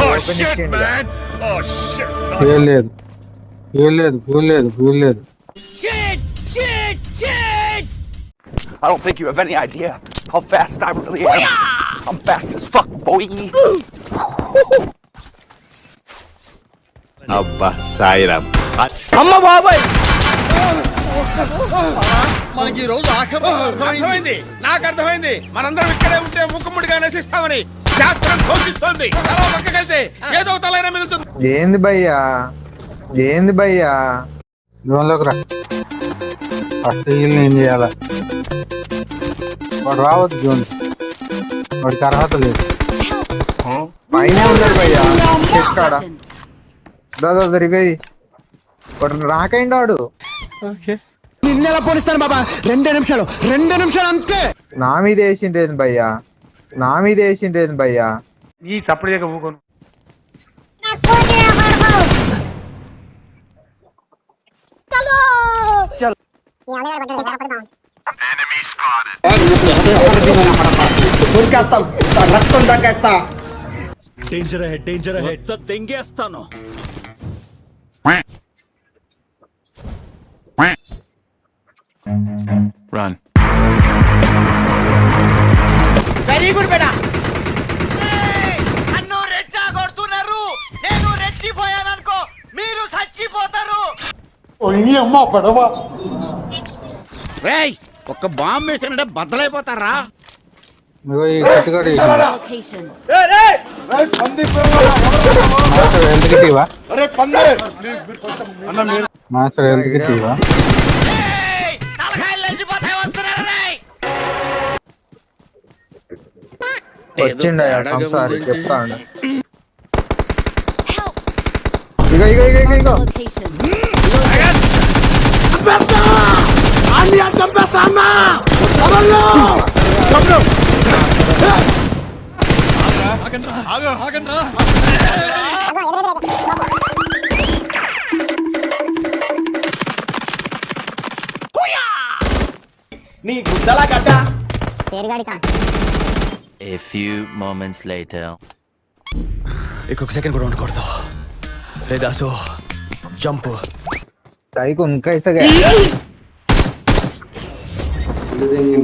Oh shit, man! Oh shit! Fuel లేదు fuel లేదు fuel లేదు ఫ్యూల్ లేదు I don't think you have any idea how fast I really am. I'm fast as fuck, boy. అబ్బా సాయిరామ్ అమ్మ బాబాయ్ మనకి ఈ రోజు అర్థమైంది. నాకు అర్థమైంది. మనందరం ఇక్కడే ఉంటే ముక్కుముడిగా నశిస్తామని శాస్త్రం ఘోషిస్తోంది. ఏదో తలైనా మిగులుతుంది. ఏంది భయ్యా? ఏంది భయ్యా? జోన్లోకి రా. ఫస్ట్ హీల్ ఏం చేయాలా? వాడు రావద్దు జోన్ వాడికి అర్హత లేదు. పైన ఉన్నాడు భయ్యా. చెక్కాడ దాదా జరిగాయి వాడు రాకైండు వాడు. నిన్నెలా పోనిస్తాను బాబా రెండే నిమిషాలు రెండే నిమిషాలు అంతే నా మీద వేసిండేది భయ్యా నా మీద వేసిండేది భయ్యా ఈ సప్పుడు చేయక ఊకోను Run. వెరీ గుడ్ బేటా నన్ను రెచ్చగొడుతున్నారు. నేను రెచ్చిపోయాననుకో మీరు చచ్చిపోతారు. రేయ్ ఒక్క బాంబు వేసానంటే బద్దలైపోతారా ఇగో ఈ చెట్టుగాడు Location. మాస్టర్ హెల్త్ కిట్ ఇవా సంసారి ఇగో ఇగో ఇగో ఇగో ఇగో. Location. నీ గుద్దలా గడ్డ? A few moments later. ఇంకొక సెకండ్ కూడా ఉండకూడదు. రే దాసు జంప్. టైకు ఇంకా